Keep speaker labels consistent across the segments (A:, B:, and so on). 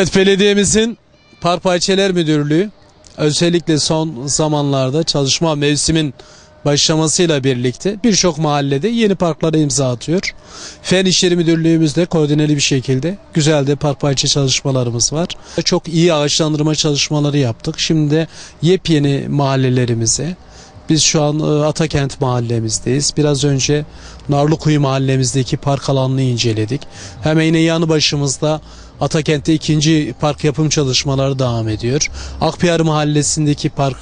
A: Evet, belediyemizin Park Bahçeler Müdürlüğü özellikle son zamanlarda çalışma mevsimin başlamasıyla birlikte birçok mahallede yeni parklara imza atıyor. Fen İşleri Müdürlüğümüz de koordineli bir şekilde güzel de park bahçe çalışmalarımız var. Çok iyi ağaçlandırma çalışmaları yaptık. Şimdi de yepyeni mahallelerimize biz şu an e, Atakent mahallemizdeyiz. Biraz önce Narlıkuyu mahallemizdeki park alanını inceledik. Hemen yine yanı başımızda Atakent'te ikinci park yapım çalışmaları devam ediyor. Akpınar mahallesindeki park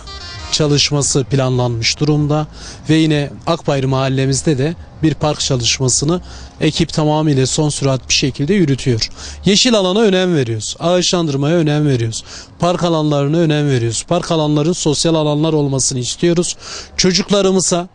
A: çalışması planlanmış durumda ve yine Akbayır mahallemizde de bir park çalışmasını ekip tamamıyla son sürat bir şekilde yürütüyor. Yeşil alana önem veriyoruz. Ağaçlandırmaya önem veriyoruz. Park alanlarına önem veriyoruz. Park alanların sosyal alanlar olmasını istiyoruz. Çocuklarımıza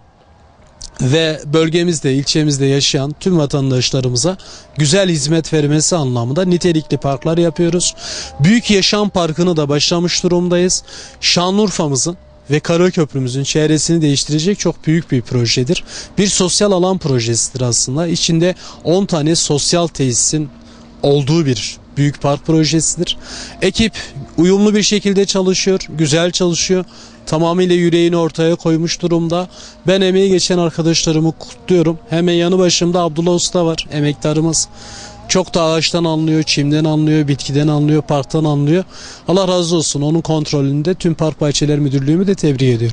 A: ve bölgemizde, ilçemizde yaşayan tüm vatandaşlarımıza güzel hizmet vermesi anlamında nitelikli parklar yapıyoruz. Büyük Yaşam Parkı'nı da başlamış durumdayız. Şanlıurfa'mızın ve Karaköprümüzün çevresini değiştirecek çok büyük bir projedir. Bir sosyal alan projesidir aslında. İçinde 10 tane sosyal tesisin olduğu bir büyük park projesidir. Ekip uyumlu bir şekilde çalışıyor, güzel çalışıyor. Tamamıyla yüreğini ortaya koymuş durumda. Ben emeği geçen arkadaşlarımı kutluyorum. Hemen yanı başımda Abdullah Usta var, emektarımız. Çok da ağaçtan anlıyor, çimden anlıyor, bitkiden anlıyor, parktan anlıyor. Allah razı olsun. Onun kontrolünde tüm Park Bahçeler Müdürlüğümü de tebrik ediyorum.